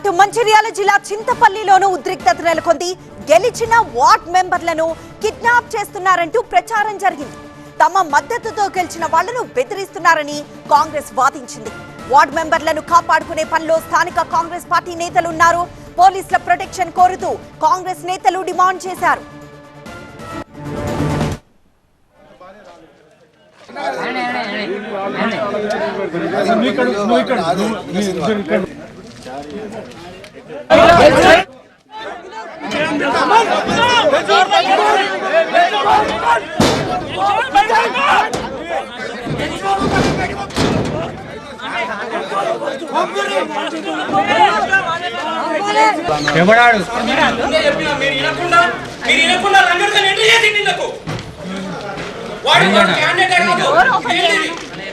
అటు మంచిర్యాల జిల్లా చింతపల్లిలోనూ ఉద్రిక్తత నెలకొంది. గెలిచిన వార్డ్ మెంబర్లను కిడ్నాప్ చేస్తున్నారంటూ ప్రచారం జరిగింది. తమ మద్దతుతో గెలిచిన వాళ్ళను బెదిరిస్తున్నారని కాంగ్రెస్ వాదించింది. వార్డ్ మెంబర్లను కాపాడుకునే పనిలో స్థానిక కాంగ్రెస్ పార్టీ నేతలు ఉన్నారు పోలీసుల ప్రొటెక్షన్ కోరుతూ కాంగ్రెస్ నేతలు డిమాండ్ చేశారు. ఎవడాడు? వాడు క్యాండిడేట్ కాదు.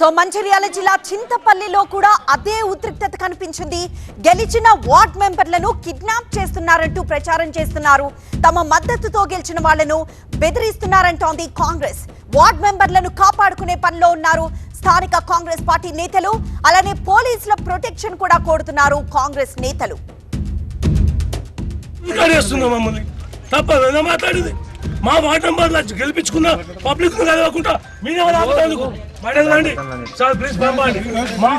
సో మంచిర్యాల జిల్లా చింతపల్లిలో కూడా అదే ఉద్రిక్తత కనిపించింది. గెలిచిన వార్డ్ మెంబర్లను కిడ్నాప్ చేస్తున్నారంటూ ప్రచారం చేస్తున్నారు. తమ మద్దతుతో గెలిచిన వాళ్ళను బెదిరిస్తున్నారంటోంది కాంగ్రెస్. వార్డ్ మెంబర్లను కాపాడుకునే పనిలో ఉన్నారు స్థానిక కాంగ్రెస్ పార్టీ నేతలు. అలానే పోలీసుల ప్రొటెక్షన్ కూడా కోరుతున్నారు కాంగ్రెస్ నేతలు. మాట్లాడింది. మా వార్డ్ నంబర్ గెలిపించుకున్న పబ్లిక్ కలవకుండా మీరెవరు ఆపుతాందుకు సార్ ప్లీజ్ పంపండి. మా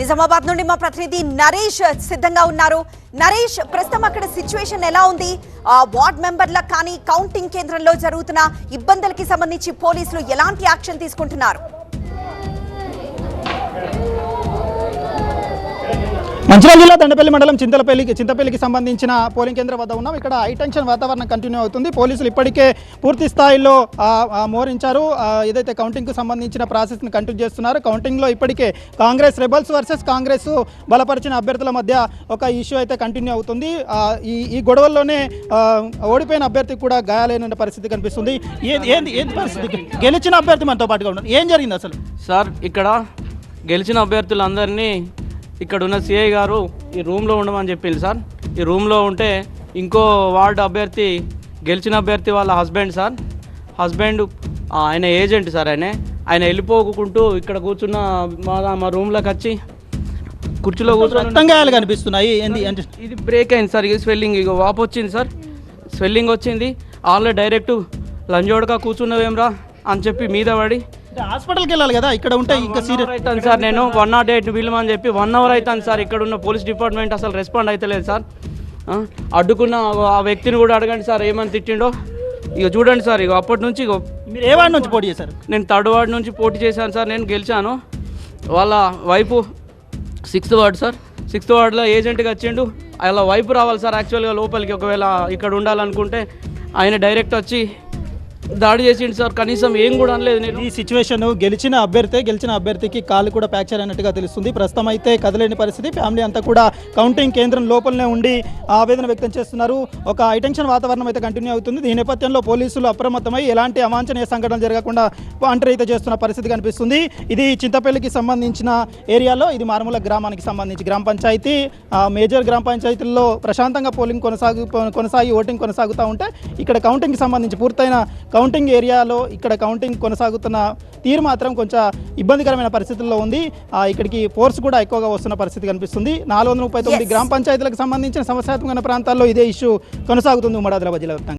నిజామాబాద్ నుండి మా ప్రతినిధి నరేష్ సిద్ధంగా ఉన్నారు. నరేష్ ప్రస్తుతం అక్కడ సిచ్యువేషన్ ఎలా ఉంది? ఆ వార్డ్ మెంబర్ల కానీ కౌంటింగ్ కేంద్రంలో జరుగుతున్న ఇబ్బందులకి సంబంధించి పోలీసులు ఎలాంటి యాక్షన్ తీసుకుంటున్నారు? మంచిర్యాల జిల్లా దండపల్లి మండలం చింతలపల్లికి చింతపల్లికి సంబంధించిన పోలింగ్ కేంద్రం వద్ద ఉన్నాం. ఇక్కడ హైటెన్షన్ వాతావరణం కంటిన్యూ అవుతుంది. పోలీసులు ఇప్పటికే పూర్తి స్థాయిలో మోరించారు. ఏదైతే కౌంటింగ్కు సంబంధించిన ప్రాసెస్ని కంటిన్యూ చేస్తున్నారు కౌంటింగ్లో ఇప్పటికే కాంగ్రెస్ రెబల్స్ వర్సెస్ కాంగ్రెస్ బలపరిచిన అభ్యర్థుల మధ్య ఒక ఇష్యూ అయితే కంటిన్యూ అవుతుంది. ఈ ఈ గొడవల్లోనే ఓడిపోయిన అభ్యర్థికి కూడా గాయాలైన పరిస్థితి కనిపిస్తుంది. ఏది ఏంది ఏది పరిస్థితి? గెలిచిన అభ్యర్థి మనతో పాటుగా ఉన్నారు. ఏం జరిగింది అసలు? సార్ ఇక్కడ గెలిచిన అభ్యర్థులందరినీ ఇక్కడ ఉన్న సిఐ గారు ఈ రూమ్లో ఉండమని చెప్పింది సార్. ఈ రూమ్లో ఉంటే ఇంకో వార్డు అభ్యర్థి గెలిచిన అభ్యర్థి వాళ్ళ హస్బెండ్ సార్. హస్బెండ్ ఆయన ఏజెంట్ సార్ ఆయన. ఆయన వెళ్ళిపోకుంటూ ఇక్కడ కూర్చున్న మా మా రూమ్లోకి వచ్చి కుర్చీలో కూర్చొని కనిపిస్తున్నాయి. ఇది బ్రేక్ అయింది సార్ ఇది స్వెల్లింగ్ ఇక వాపు వచ్చింది సార్. స్వెల్లింగ్ వచ్చింది. ఆల్రెడీ డైరెక్ట్ లంజోడగా కూర్చున్నవేమ్రా అని చెప్పి మీద పడి హాస్పిటల్కి వెళ్ళాలి కదా ఇక్కడ ఉంటే ఇంకా సీరియస్ అవుతాను సార్ నేను వన్ నాట్ ఎయిట్ పిలమని చెప్పి వన్ అవర్ అవుతాను సార్ ఇక్కడ ఉన్న పోలీస్ డిపార్ట్మెంట్ అసలు రెస్పాండ్ అవుతలేదు సార్. అడ్డుకున్న ఆ వ్యక్తిని కూడా అడగండి సార్ ఏమని తిట్టిండో. ఇక చూడండి సార్ ఇక అప్పటి నుంచి ఇక మీరు ఏ వార్డు నుంచి పోటీ చేశారు? నేను థర్డ్ వార్డ్ నుంచి పోటీ చేశాను సార్ నేను గెలిచాను. వాళ్ళ వైపు సిక్స్త్ వార్డ్ సార్. సిక్స్త్ వార్డ్లో ఏజెంట్గా వచ్చిండు. అలా వైపు రావాలి సార్ యాక్చువల్గా లోపలికి ఒకవేళ ఇక్కడ ఉండాలనుకుంటే. ఆయన డైరెక్ట్ వచ్చి దాడి చేసిండు సార్ కనీసం ఏం కూడా అనలేదు నేను. ఈ సిచ్యువేషన్ గెలిచిన అభ్యర్థి గెలిచిన అభ్యర్థికి కాలు కూడా ఫ్రాక్చర్ అయినట్టుగా తెలుస్తుంది. ప్రస్తుతం అయితే కదలేని పరిస్థితి. ఫ్యామిలీ అంతా కూడా కౌంటింగ్ కేంద్రం లోపలనే ఉండి ఆవేదన వ్యక్తం చేస్తున్నారు. ఒక హైటెన్షన్ వాతావరణం అయితే కంటిన్యూ అవుతుంది. ఈ నేపథ్యంలో పోలీసులు అప్రమత్తమై ఎలాంటి అవాంఛనీయ సంఘటనలు జరగకుండా అంటరీ అయితే చేస్తున్న పరిస్థితి కనిపిస్తుంది. ఇది చింతపల్లికి సంబంధించిన ఏరియాలో ఇది మారుమూల గ్రామానికి సంబంధించి గ్రామ పంచాయతీ. మేజర్ గ్రామ పంచాయతీల్లో ప్రశాంతంగా పోలింగ్ కొనసాగు కొనసాగి ఓటింగ్ కొనసాగుతూ ఉంటే ఇక్కడ కౌంటింగ్కి సంబంధించి పూర్తయిన కౌంటింగ్ ఏరియాలో ఇక్కడ కౌంటింగ్ కొనసాగుతున్న తీరు మాత్రం కొంచెం ఇబ్బందికరమైన పరిస్థితుల్లో ఉంది. ఆ, ఇక్కడికి ఫోర్స్ కూడా ఎక్కువగా వస్తున్న పరిస్థితి కనిపిస్తుంది. నాలుగు వందల ముప్పై తొమ్మిది. గ్రామ పంచాయతీలకు సంబంధించిన సమస్యాత్మకమైన ప్రాంతాల్లో ఇదే ఇష్యూ కొనసాగుతుంది ఉమ్మడి ఆదిలాబాద్ జిల్లా